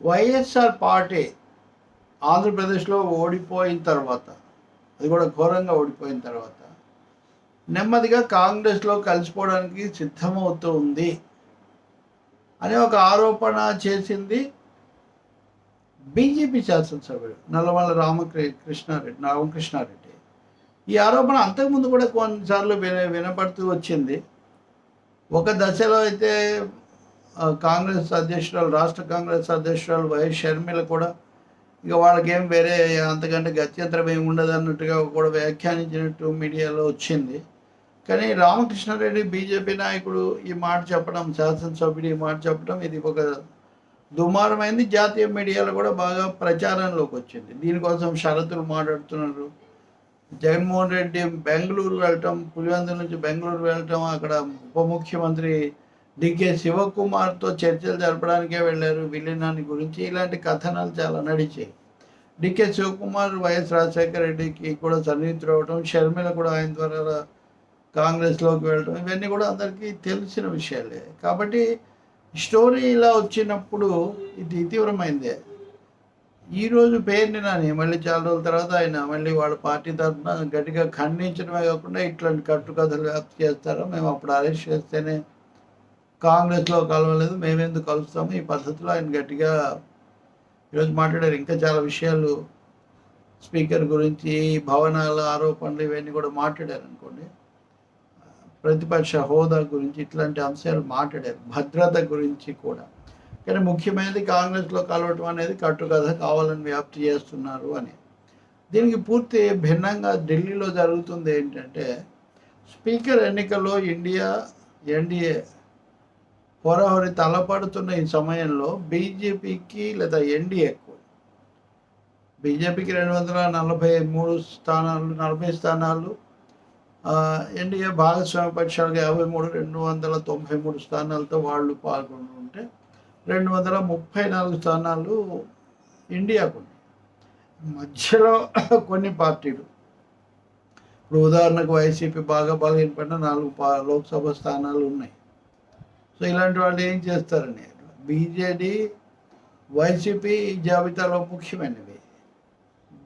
YSR party ఆంధ్రప్రదేశ్లో ఓడిపోయిన తర్వాత అది కూడా ఘోరంగా ఓడిపోయిన తర్వాత నెమ్మదిగా కాంగ్రెస్లో కలిసిపోవడానికి సిద్ధమవుతూ ఉంది అనే ఒక ఆరోపణ చేసింది బీజేపీ శాసనసభ్యుడు నల్లమల్ల రామకృష్ణారెడ్డి రామకృష్ణారెడ్డి ఈ ఆరోపణ అంతకుముందు కూడా కొన్నిసార్లు విన వినపడుతూ వచ్చింది. ఒక దశలో అయితే కాంగ్రెస్ అధ్యక్షురాలు రాష్ట్ర కాంగ్రెస్ అధ్యక్షురాలు వైఎస్ షర్మిల కూడా ఇక వాళ్ళకేం వేరే అంతకంటే గత్యంతరం ఏమి ఉండదు అన్నట్టుగా కూడా వ్యాఖ్యానించినట్టు మీడియాలో వచ్చింది. కానీ రామకృష్ణారెడ్డి బీజేపీ నాయకుడు ఈ మాట చెప్పడం శాసనసభ్యుడు ఈ మాట చెప్పడం ఇది ఒక దుమారమైంది. జాతీయ మీడియాలో కూడా బాగా ప్రచారంలోకి వచ్చింది. దీనికోసం షరతులు మాట్లాడుతున్నారు. జగన్మోహన్ రెడ్డి బెంగళూరు వెళ్ళటం పులివెందుల నుంచి బెంగళూరు వెళ్ళటం అక్కడ ఉప ముఖ్యమంత్రి డికే శివకుమార్తో చర్చలు జరపడానికే వెళ్ళారు. విలీనాన్ని గురించి ఇలాంటి కథనాలు చాలా నడిచాయి. డికే శివకుమార్ వైఎస్ రాజశేఖర రెడ్డికి కూడా సన్నిహితుడు అవడం షర్మిల కూడా ఆయన ద్వారా కాంగ్రెస్లోకి వెళ్ళడం ఇవన్నీ కూడా అందరికీ తెలిసిన విషయాలే. కాబట్టి స్టోరీ ఇలా వచ్చినప్పుడు ఇది తీవ్రమైందే. ఈరోజు పేరుని నాని మళ్ళీ చాలా రోజుల తర్వాత ఆయన మళ్ళీ వాళ్ళ పార్టీ తరఫున గట్టిగా ఖండించడమే కాకుండా ఇట్లాంటి కట్టుకథలు వ్యాప్తి చేస్తారో మేము అప్పుడు అరెస్ట్ చేస్తేనే కాంగ్రెస్లో కలవలేదు మేమెందుకు కలుస్తాము? ఈ పద్ధతిలో ఆయన గట్టిగా ఈరోజు మాట్లాడారు. ఇంకా చాలా విషయాలు స్పీకర్ గురించి భవనాల ఆరోపణలు ఇవన్నీ కూడా మాట్లాడారు అనుకోండి. ప్రతిపక్ష హోదా గురించి ఇట్లాంటి అంశాలు మాట్లాడారు. భద్రత గురించి కూడా. కానీ ముఖ్యమైనది కాంగ్రెస్లో కలవటం అనేది కట్టుకథ కావాలని వ్యాప్తి చేస్తున్నారు అని. దీనికి పూర్తి భిన్నంగా ఢిల్లీలో జరుగుతుంది ఏంటంటే స్పీకర్ ఎన్నికల్లో ఇండియా ఎన్డీఏ హోరాహోరి తలపడుతున్న ఈ సమయంలో బీజేపీకి లేదా ఎన్డీఏకు బీజేపీకి రెండు వందల నలభై మూడు స్థానాలు నలభై స్థానాలు ఎన్డీఏ భాగస్వామ్య పక్షాలకు యాభై మూడు రెండు వందల తొంభై మూడు స్థానాలతో వాళ్ళు పాల్గొంటుంటే రెండు వందల ముప్పై నాలుగు స్థానాలు ఇండియాకు మధ్యలో కొన్ని పార్టీలు ఇప్పుడు ఉదాహరణకు వైసీపీ బాగా బలహీనపడిన నాలుగు పా లోక్సభ స్థానాలు ఉన్నాయి. సో ఇలాంటి వాళ్ళు ఏం చేస్తారని బీజేడీ వైసీపీ ఈ జాబితాలో ముఖ్యమైనవి.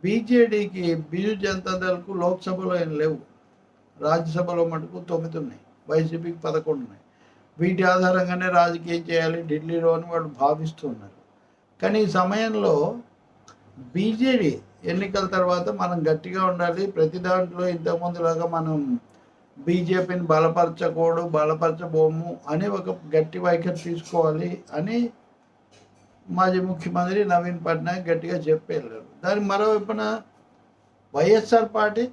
బీజేడీకి బిజు జనతా దళకు లోక్సభలో ఏం లేవు. రాజ్యసభలో మటుకు తొమ్మిది ఉన్నాయి. వైసీపీకి పదకొండు ఉన్నాయి. వీటి ఆధారంగానే రాజకీయం చేయాలి. ఢిల్లీలో అని వాళ్ళు భావిస్తున్నారు కానీ ఈ సమయంలో బీజేడీ ఎన్నికల తర్వాత మనం గట్టిగా ఉండాలి. ప్రతి దాంట్లో ఇంతకుముందులాగా మనం బీజేపీని బలపరచకూడదు బలపరచబోము అని ఒక గట్టి వైఖరి తీసుకోవాలి అని మాజీ ముఖ్యమంత్రి నవీన్ పట్నాయక్ గట్టిగా చెప్పేళ్ళారు. దాని మరోవైపున వైఎస్ఆర్ పార్టీ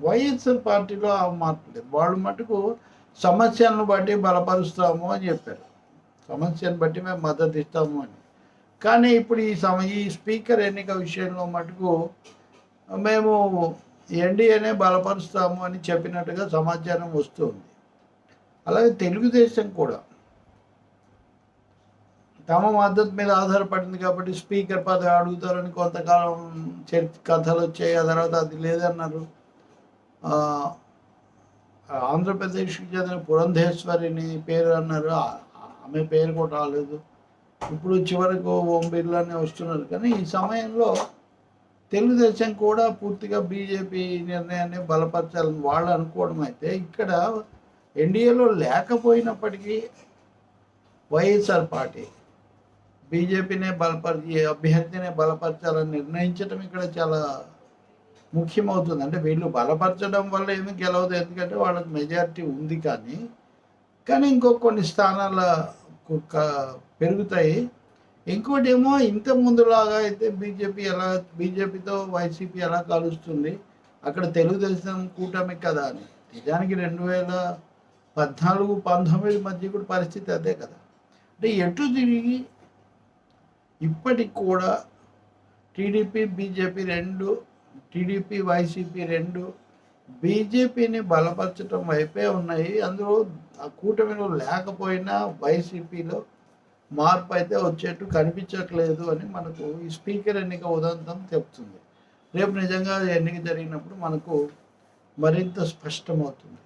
వైఎస్ఆర్ పార్టీలో ఆ మార్పు లేదు. వాళ్ళు మటుకు సమస్యలను బట్టి బలపరుస్తాము అని చెప్పారు. సమస్యను బట్టి మేము మద్దతు ఇస్తాము అని. కానీ ఇప్పుడు ఈ సమ ఈ స్పీకర్ ఎన్నిక విషయంలో మటుకు మేము ఎన్డీఏనే బలపరుస్తాము అని చెప్పినట్టుగా సమాచారం వస్తుంది. అలాగే తెలుగుదేశం కూడా తమ మద్దతు మీద ఆధారపడింది కాబట్టి స్పీకర్ పదవి అడుగుతారని కొంతకాలం చర్చ కథలు వచ్చాయి. ఆ తర్వాత అది లేదన్నారు. ఆంధ్రప్రదేశ్కి చెందిన పురంధేశ్వరిని పేరు అన్నారు. ఆమె పేరు కూడా రాలేదు. ఇప్పుడు చివరకు ఓం బిర్లానే వస్తున్నారు. కానీ ఈ సమయంలో తెలుగుదేశం కూడా పూర్తిగా బీజేపీ నిర్ణయాన్ని బలపరచాలని వాళ్ళు అనుకోవడం అయితే ఇక్కడ ఎన్డీఏలో లేకపోయినప్పటికీ వైఎస్ఆర్ పార్టీ బీజేపీనే బలపరిచి అభ్యర్థినే బలపరచాలని నిర్ణయించడం ఇక్కడ చాలా ముఖ్యమవుతుంది. అంటే వీళ్ళు బలపరచడం వల్ల ఏమి గెలవదు. ఎందుకంటే వాళ్ళకి మెజారిటీ ఉంది కానీ కానీ ఇంకో కొన్ని స్థానాల కు- పెరుగుతాయి. ఇంకోటి ఏమో ఇంత ముందులాగా అయితే బీజేపీ ఎలా బీజేపీతో వైసీపీ ఎలా కలుస్తుంది? అక్కడ తెలుగుదేశం కూటమి కదా అని. నిజానికి రెండు వేల పద్నాలుగు పంతొమ్మిది మధ్య కూడా పరిస్థితి అదే కదా. అంటే ఎటు తిరిగి ఇప్పటికి కూడా టీడీపీ బీజేపీ రెండు టీడీపీ వైసీపీ రెండు బీజేపీని బలపరచడం వైపే ఉన్నాయి. అందులో ఆ కూటమిలో లేకపోయినా వైసీపీలో మార్పు అయితే వచ్చేట్టు కనిపించట్లేదు అని మనకు ఈ స్పీకర్ ఎన్నిక ఉదంతం చెప్తుంది రేపు నిజంగా ఎన్నిక జరిగినప్పుడు మనకు మరింత స్పష్టమవుతుంది.